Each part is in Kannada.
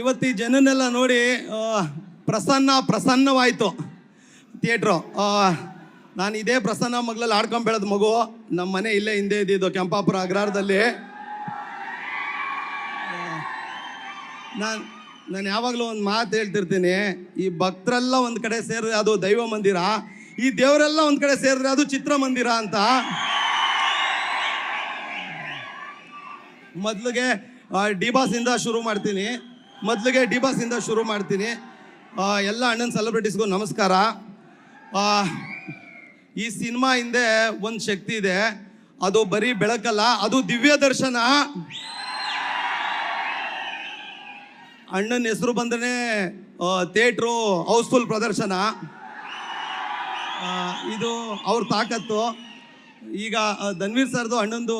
ಇವತ್ತು ಈ ಜನನ್ನೆಲ್ಲ ನೋಡಿ ಪ್ರಸನ್ನ ಪ್ರಸನ್ನವಾಯಿತು. ಥಿಯೇಟ್ರು ನಾನು ಇದೇ ಪ್ರಸನ್ನ ಮಗ್ಳಲ್ಲಿ ಆಡ್ಕೊಂಡು ಬೆಳೆದ ಮಗು ನಮ್ಮ ಮನೆ ಇಲ್ಲೇ ಹಿಂದೆ ಇದ್ದಿದ್ದು ಕೆಂಪಾಪುರ ಅಗ್ರಹಾರದಲ್ಲಿ ನಾನು ನಾನು ಯಾವಾಗಲೂ ಒಂದು ಮಾತು ಹೇಳ್ತಿರ್ತೀನಿ, ಈ ಭಕ್ತರೆಲ್ಲ ಒಂದು ಕಡೆ ಸೇರಿದ್ರೆ ಅದು ದೈವ ಮಂದಿರ, ಈ ದೇವರೆಲ್ಲ ಒಂದು ಕಡೆ ಸೇರಿದ್ರೆ ಅದು ಚಿತ್ರಮಂದಿರ ಅಂತ. ಮೊದಲಿಗೆ ಡಿ ಬಾಸಿಂದ ಶುರು ಮಾಡ್ತೀನಿ. ಮೊದಲಿಗೆ ಡಿಬಾಸಿಂದ ಶುರು ಮಾಡ್ತೀನಿ. ಎಲ್ಲ ಅಣ್ಣನ ಸೆಲೆಬ್ರಿಟೀಸ್ಗೂ ನಮಸ್ಕಾರ. ಈ ಸಿನಿಮಾ ಹಿಂದೆ ಒಂದು ಶಕ್ತಿ ಇದೆ. ಅದು ಬರೀ ಬೆಳಕಲ್ಲ, ಅದು ದಿವ್ಯ ದರ್ಶನ. ಅಣ್ಣನ ಹೆಸರು ಬಂದ್ರೆ ಥಿಯೇಟ್ರು ಹೌಸ್ಫುಲ್ ಪ್ರದರ್ಶನ. ಇದು ಅವ್ರ ತಾಕತ್ತು. ಈಗ ಧನ್ವೀರ್ ಸರ್ದು ಅಣ್ಣಂದು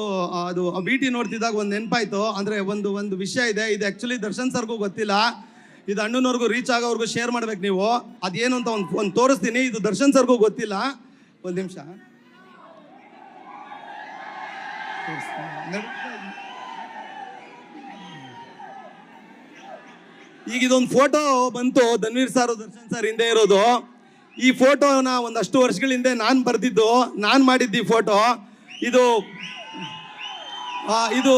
ಅದು ಬಿಟಿ ನೋಡ್ತಿದ್ದಾಗ ಒಂದು ನೆನಪಾಯ್ತು. ಅಂದರೆ ಒಂದು ಒಂದು ವಿಷಯ ಇದೆ. ಇದು ಆ್ಯಕ್ಚುಲಿ ದರ್ಶನ್ ಸರ್ಗೂ ಗೊತ್ತಿಲ್ಲ. ಇದು ಅಣ್ಣನವ್ರಿಗೂ ರೀಚ್ ಆಗೋವ್ರಿಗೂ ಶೇರ್ ಮಾಡ್ಬೇಕು ನೀವು. ಅದೇನು ಅಂತ ಒಂದು ಒಂದು ತೋರಿಸ್ತೀನಿ. ಇದು ದರ್ಶನ್ ಸರ್ಗೂ ಗೊತ್ತಿಲ್ಲ. ಒಂದು ನಿಮಿಷ. ಈಗ ಇದೊಂದು ಫೋಟೋ ಬಂತು. ಧನ್ವೀರ್ ಸರ್, ದರ್ಶನ್ ಸರ್ ಹಿಂದೆ ಇರೋದು. ಈ ಫೋಟೋನ ಒಂದಷ್ಟು ವರ್ಷಗಳ ಹಿಂದೆ ನಾನು ಬರೆದಿದ್ದು, ನಾನು ಮಾಡಿದ್ದು ಈ ಫೋಟೋ, ಇದು ಇದು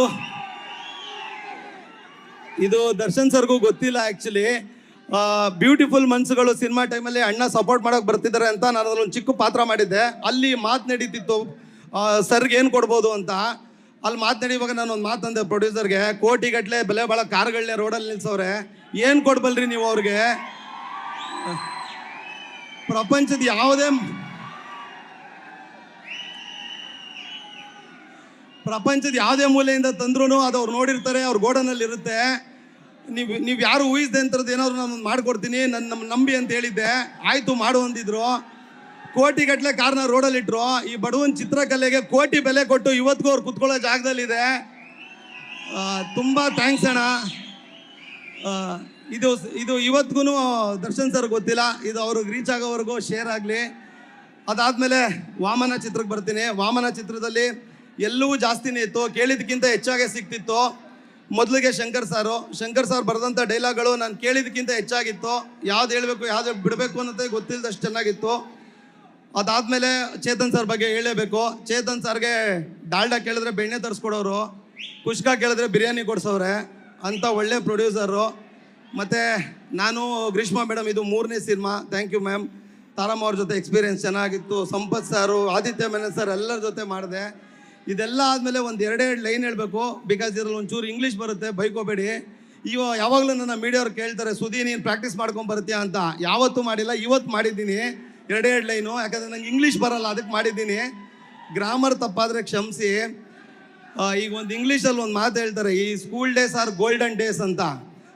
ಇದು ದರ್ಶನ್ ಸರ್ಗೂ ಗೊತ್ತಿಲ್ಲ ಆ್ಯಕ್ಚುಲಿ ಬ್ಯೂಟಿಫುಲ್ ಮನ್ಸುಗಳು ಸಿನಿಮಾ ಟೈಮಲ್ಲಿ ಅಣ್ಣ ಸಪೋರ್ಟ್ ಮಾಡೋಕೆ ಬರ್ತಿದ್ದಾರೆ ಅಂತ ನಾನು ಅದ್ರೊಂದು ಚಿಕ್ಕ ಪಾತ್ರ ಮಾಡಿದ್ದೆ. ಅಲ್ಲಿ ಮಾತು ನಡೀತಿತ್ತು. ಸರ್ಗೆ ಏನು ಕೊಡ್ಬೋದು ಅಂತ. ಅಲ್ಲಿ ಮಾತನಾಡಿವಾಗ ನಾನು ಒಂದು ಮಾತಂದೆ ಪ್ರೊಡ್ಯೂಸರ್ಗೆ ಕೋಟಿಗಟ್ಟಲೆ ಬೆಲೆ ಭಾಳ ಕಾರ್ಗಳನ್ನೇ ರೋಡಲ್ಲಿ ನಿಲ್ಸವ್ರೆ. ಏನು ಕೊಡ್ಬಲ್ರಿ ನೀವು ಅವ್ರಿಗೆ? ಪ್ರಪಂಚದ ಯಾವುದೇ ಪ್ರಪಂಚದ ಯಾವುದೇ ಮೂಲೆಯಿಂದ ತಂದ್ರೂ ಅದು ಅವ್ರು ನೋಡಿರ್ತಾರೆ, ಅವ್ರ ಗೋಡನಲ್ಲಿ ಇರುತ್ತೆ ನೀವು ನೀವು ಯಾರು ಊಹಿಸಿದೆ ಅಂತರದ್ದು ಏನಾದ್ರು ನಾನು ಮಾಡಿಕೊಡ್ತೀನಿ ನನ್ನ ನಮ್ಮ ನಂಬಿ ಅಂತ ಹೇಳಿದ್ದೆ. ಆಯಿತು ಮಾಡು ಅಂದಿದ್ರು. ಕೋಟಿಗಟ್ಟಲೆ ಕಾರ್ನ ರೋಡಲ್ಲಿ ಇಟ್ರು ಈ ಬಡವನ ಚಿತ್ರಕಲೆಗೆ ಕೋಟಿ ಬೆಲೆ ಕೊಟ್ಟು ಇವತ್ತಿಗೂ ಅವ್ರು ಕುತ್ಕೊಳ್ಳೋ ಜಾಗದಲ್ಲಿದೆ. ತುಂಬ ಥ್ಯಾಂಕ್ಸ್ ಅಣ್ಣ. ಇದು ಇದು ಇವತ್ತಿಗೂ ದರ್ಶನ್ ಸರ್ ಗೊತ್ತಿಲ್ಲ. ಇದು ಅವ್ರಿಗೆ ರೀಚ್ ಆಗೋವರೆಗೂ ಶೇರ್ ಆಗಲಿ. ಅದಾದಮೇಲೆ ವಾಮನ ಚಿತ್ರಕ್ಕೆ ಬರ್ತೀನಿ. ವಾಮನ ಚಿತ್ರದಲ್ಲಿ ಎಲ್ಲವೂ ಜಾಸ್ತಿನೇ ಇತ್ತು. ಕೇಳಿದ್ದಕ್ಕಿಂತ ಹೆಚ್ಚಾಗೆ ಸಿಕ್ತಿತ್ತು ಮೊದಲಿಗೆ ಶಂಕರ್ ಸಾರು. ಶಂಕರ್ ಸಾರ್ ಬರೆದಂಥ ಡೈಲಾಗ್ಗಳು ನಾನು ಕೇಳಿದ್ದಕ್ಕಿಂತ ಹೆಚ್ಚಾಗಿತ್ತು. ಯಾವ್ದು ಹೇಳಬೇಕು, ಯಾವ್ದು ಬಿಡಬೇಕು ಅನ್ನೋದೇ ಗೊತ್ತಿಲ್ಲದಷ್ಟು ಚೆನ್ನಾಗಿತ್ತು. ಅದಾದಮೇಲೆ ಚೇತನ್ ಸರ್ ಬಗ್ಗೆ ಹೇಳಲೇಬೇಕು. ಚೇತನ್ ಸರ್ಗೆ ಡಾಲ್ಡಾ ಕೇಳಿದ್ರೆ ಬೆಣ್ಣೆ ತರಿಸ್ಕೊಡೋರು. ಕುಷ್ಕ ಕೇಳಿದ್ರೆ ಬಿರಿಯಾನಿ ಕೊಡ್ಸೋರೆ ಅಂಥ ಒಳ್ಳೆ ಪ್ರೊಡ್ಯೂಸರು. ಮತ್ತು ನಾನು ಗ್ರೀಷ್ಮಾ ಮೇಡಮ್, ಇದು ಮೂರನೇ cinema. Thank you ma'am Taramma ಅವ್ರ ಜೊತೆ ಎಕ್ಸ್ಪೀರಿಯನ್ಸ್ ಚೆನ್ನಾಗಿತ್ತು. ಸಂಪತ್ ಸಾರು, ಆದಿತ್ಯ ಮೆನನ್ ಸರ್ ಎಲ್ಲರ ಜೊತೆ ಮಾಡಿದೆ. ಇದೆಲ್ಲ ಆದಮೇಲೆ ಒಂದು ಎರಡೆರಡು ಲೈನ್ ಹೇಳಬೇಕು. ಬಿಕಾಸ್ ಇದ್ರಲ್ಲಿ ಒಂಚೂರು ಇಂಗ್ಲೀಷ್ ಬರುತ್ತೆ, ಬೈಕೋಬೇಡಿ. ಇವ ಯಾವಾಗಲೂ ನನ್ನ ಮೀಡಿಯವ್ರು ಕೇಳ್ತಾರೆ ಸುದಿ ನೀನು ಪ್ರಾಕ್ಟೀಸ್ ಮಾಡ್ಕೊಂಡು ಬರ್ತೀಯಾ ಅಂತ. ಯಾವತ್ತೂ ಮಾಡಿಲ್ಲ, ಇವತ್ತು ಮಾಡಿದ್ದೀನಿ. ಎರಡೆರಡು ಎರಡು ಲೈನು. ಯಾಕಂದರೆ ನಂಗೆ ಇಂಗ್ಲೀಷ್ ಬರಲ್ಲ, ಅದಕ್ಕೆ ಮಾಡಿದ್ದೀನಿ. ಗ್ರಾಮರ್ ತಪ್ಪಾದರೆ ಕ್ಷಮಿಸಿ. ಈಗ ಒಂದು ಇಂಗ್ಲೀಷಲ್ಲಿ ಒಂದು ಮಾತು ಹೇಳ್ತಾರೆ, ಈ school days are golden days ಅಂತ.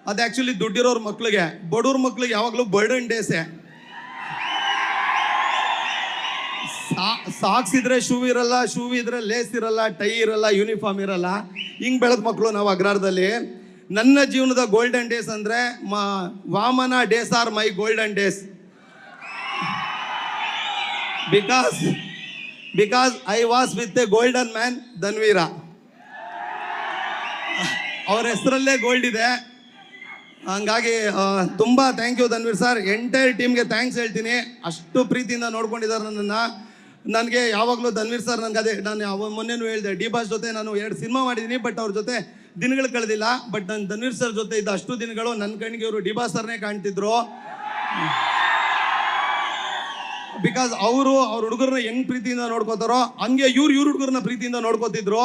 ಅದು ಆ್ಯಕ್ಚುಲಿ ದುಡ್ಡಿರೋರ್ ಮಕ್ಳಿಗೆ, ಬಡವ್ರ ಮಕ್ಳಿಗೆ ಯಾವಾಗಲೂ ಬರ್ಡನ್ ಡೇಸೇ ಸಾಕ್ಸ್ ಇದ್ರೆ ಶೂ ಇರಲ್ಲ ಶೂ ಇದ್ರೆ ಲೇಸ್ ಇರಲ್ಲ ಟೈ ಇರಲ್ಲ ಯೂನಿಫಾರ್ಮ್ ಇರಲ್ಲ. ಹಿಂಗೆ ಬೆಳೆದ ಮಕ್ಕಳು ನಾವು ಅಗ್ರಾರದಲ್ಲಿ. ನನ್ನ ಜೀವನದ ಗೋಲ್ಡನ್ ಡೇಸ್ ಅಂದ್ರೆ, ಮ, Vamana days are my golden days because because I was with a golden man Dhanveera ಅವ್ರ ಹೆಸರಲ್ಲೇ ಗೋಲ್ಡ್ ಇದೆ. ಹಂಗಾಗಿ ತುಂಬಾ thank you Dhanveer sir entire ಟೀಮ್ಗೆ ಥ್ಯಾಂಕ್ಸ್ ಹೇಳ್ತೀನಿ. ಅಷ್ಟು ಪ್ರೀತಿಯಿಂದ ನೋಡ್ಕೊಂಡಿದ್ದಾರೆ ನನ್ನನ್ನು. ನನಗೆ ಯಾವಾಗಲೂ ಧನ್ವೀರ್ ಸರ್ ನನಗೆ ಅದೇ, ನಾನು ಅವ ಮೊನ್ನೆನೂ ಹೇಳಿದೆ ಡಿ ಬಾಸ್ ಜೊತೆ ನಾನು ಎರಡು ಸಿನಿಮಾ ಮಾಡಿದ್ದೀನಿ ಬಟ್ ಅವ್ರ ಜೊತೆ ದಿನಗಳು ಕಳೆದಿಲ್ಲ. ಬಟ್ ನಾನು ಧನ್ವೀರ್ ಸರ್ ಜೊತೆ ಇದ್ದ ಅಷ್ಟು ದಿನಗಳು ನನ್ನ ಕಣ್ಣಿಗೆ ಇವರು ಡಿ ಬಾಸ್ ಸರ್ನೇ ಕಾಣ್ತಿದ್ರು. ಬಿಕಾಸ್ ಅವರು, ಅವ್ರ ಹುಡುಗರನ್ನ ಹೆಂಗ್ ಪ್ರೀತಿಯಿಂದ ನೋಡ್ಕೋತಾರೋ, ಹಂಗೆ ಇವ್ರು, ಇವ್ರ ಹುಡುಗರನ್ನ ಪ್ರೀತಿಯಿಂದ ನೋಡ್ಕೋತಿದ್ರು.